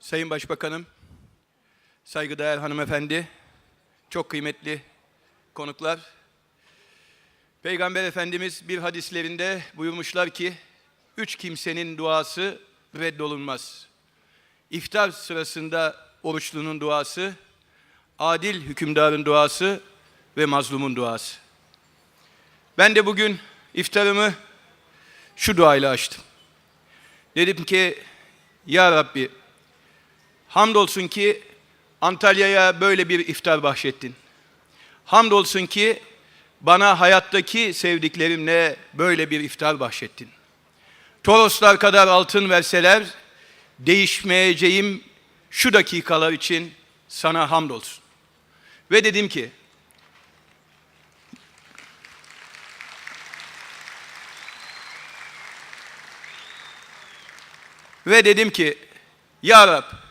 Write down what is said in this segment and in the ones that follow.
Sayın Başbakanım, saygıdeğer hanımefendi, çok kıymetli konuklar. Peygamber Efendimiz bir hadislerinde buyurmuşlar ki, üç kimsenin duası reddolunmaz. İftar sırasında oruçlunun duası, adil hükümdarın duası ve mazlumun duası. Ben de bugün iftarımı şu duayla açtım. Dedim ki, Ya Rabbi, hamdolsun ki Antalya'ya böyle bir iftar bahşettin. Hamdolsun ki bana hayattaki sevdiklerimle böyle bir iftar bahşettin. Toroslar kadar altın verseler, değişmeyeceğim şu dakikalar için sana hamdolsun. Ve dedim ki, ve dedim ki, Ya Rab,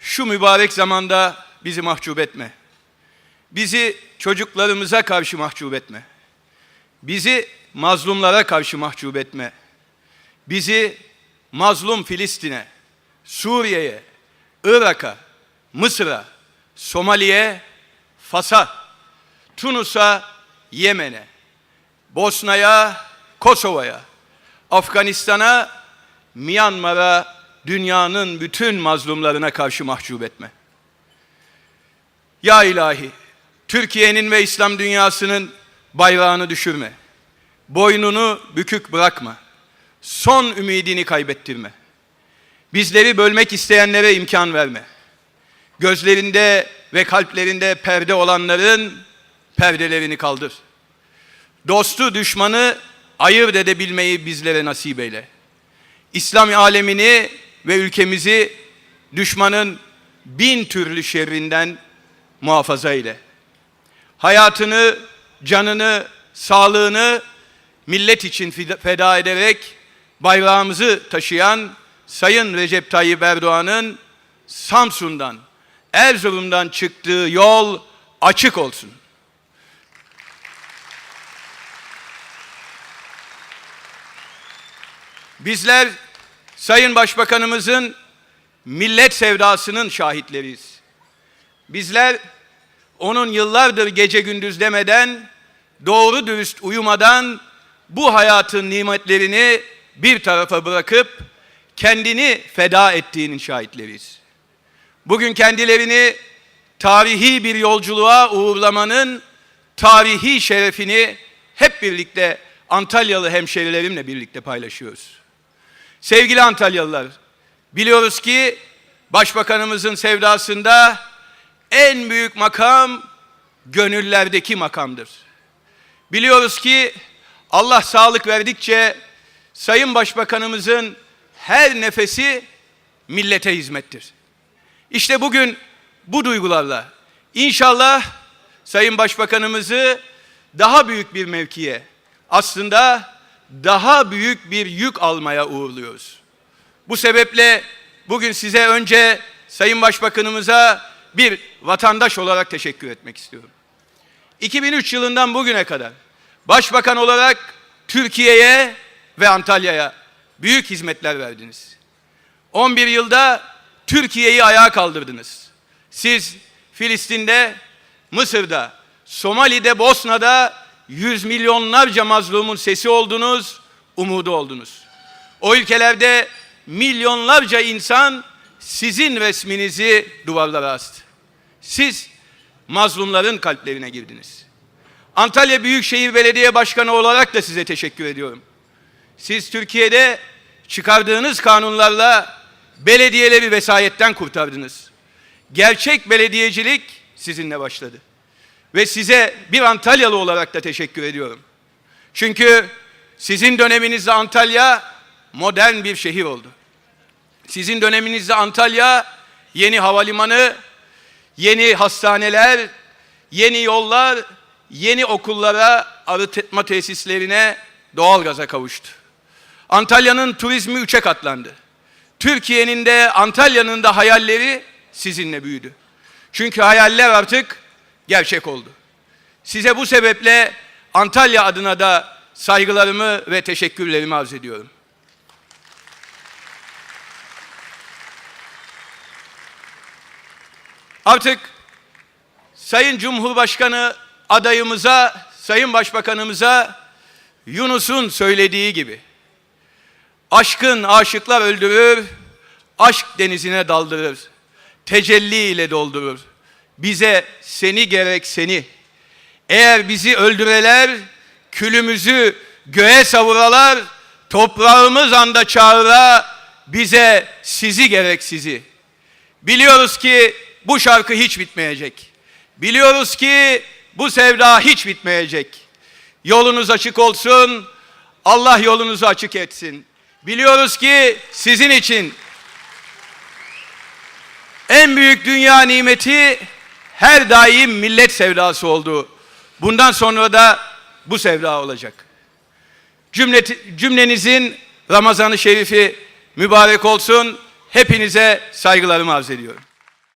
şu mübarek zamanda bizi mahcup etme. Bizi çocuklarımıza karşı mahcup etme. Bizi mazlumlara karşı mahcup etme. Bizi mazlum Filistin'e, Suriye'ye, Irak'a, Mısır'a, Somali'ye, Fas'a, Tunus'a, Yemen'e, Bosna'ya, Kosova'ya, Afganistan'a, Myanmar'a, dünyanın bütün mazlumlarına karşı mahcup etme. Ya ilahi, Türkiye'nin ve İslam dünyasının bayrağını düşürme. Boynunu bükük bırakma. Son ümidini kaybettirme. Bizleri bölmek isteyenlere imkan verme. Gözlerinde ve kalplerinde perde olanların perdelerini kaldır. Dostu düşmanı ayırt edebilmeyi bizlere nasip eyle. İslam alemini ve ülkemizi düşmanın bin türlü şerrinden muhafaza ile. Hayatını, canını, sağlığını millet için feda ederek bayrağımızı taşıyan Sayın Recep Tayyip Erdoğan'ın Samsun'dan, Erzurum'dan çıktığı yol açık olsun. Bizler Sayın Başbakanımızın millet sevdasının şahitleriyiz. Bizler onun yıllardır gece gündüz demeden, doğru dürüst uyumadan bu hayatın nimetlerini bir tarafa bırakıp kendini feda ettiğinin şahitleriyiz. Bugün kendilerini tarihi bir yolculuğa uğurlamanın tarihi şerefini hep birlikte Antalyalı hemşerilerimle birlikte paylaşıyoruz. Sevgili Antalyalılar, biliyoruz ki Başbakanımızın sevdasında en büyük makam gönüllerdeki makamdır. Biliyoruz ki Allah sağlık verdikçe Sayın Başbakanımızın her nefesi millete hizmettir. İşte bugün bu duygularla inşallah Sayın Başbakanımızı daha büyük bir mevkiye, aslında daha büyük bir yük almaya uğurluyoruz. Bu sebeple bugün size önce Sayın Başbakanımıza bir vatandaş olarak teşekkür etmek istiyorum. 2003 yılından bugüne kadar başbakan olarak Türkiye'ye ve Antalya'ya büyük hizmetler verdiniz. 11 yılda Türkiye'yi ayağa kaldırdınız. Siz Filistin'de, Mısır'da, Somali'de, Bosna'da yüz milyonlarca mazlumun sesi oldunuz, umudu oldunuz. O ülkelerde milyonlarca insan sizin resminizi duvarlara astı. Siz mazlumların kalplerine girdiniz. Antalya Büyükşehir Belediye Başkanı olarak da size teşekkür ediyorum. Siz Türkiye'de çıkardığınız kanunlarla belediyeleri vesayetten kurtardınız. Gerçek belediyecilik sizinle başladı. Ve size bir Antalyalı olarak da teşekkür ediyorum. Çünkü sizin döneminizde Antalya modern bir şehir oldu. Sizin döneminizde Antalya yeni havalimanı, yeni hastaneler, yeni yollar, yeni okullara, arıtma tesislerine, doğalgaza kavuştu. Antalya'nın turizmi üçe katlandı. Türkiye'nin de Antalya'nın da hayalleri sizinle büyüdü. Çünkü hayaller artık gerçek oldu. Size bu sebeple Antalya adına da saygılarımı ve teşekkürlerimi arz ediyorum. Artık Sayın Cumhurbaşkanı adayımıza, Sayın Başbakanımıza Yunus'un söylediği gibi aşkın aşıklar öldürür, aşk denizine daldırır, tecelli ile doldurur. Bize seni gerek seni. Eğer bizi öldüreler, külümüzü göğe savuralar, toprağımız anda çağıra, bize sizi gerek sizi. Biliyoruz ki bu şarkı hiç bitmeyecek. Biliyoruz ki bu sevda hiç bitmeyecek. Yolunuz açık olsun. Allah yolunuzu açık etsin. Biliyoruz ki sizin için en büyük dünya nimeti her daim millet sevdası oldu. Bundan sonra da bu sevda olacak. Cümleti, cümlenizin Ramazan-ı Şerifi mübarek olsun. Hepinize saygılarımı arz ediyorum.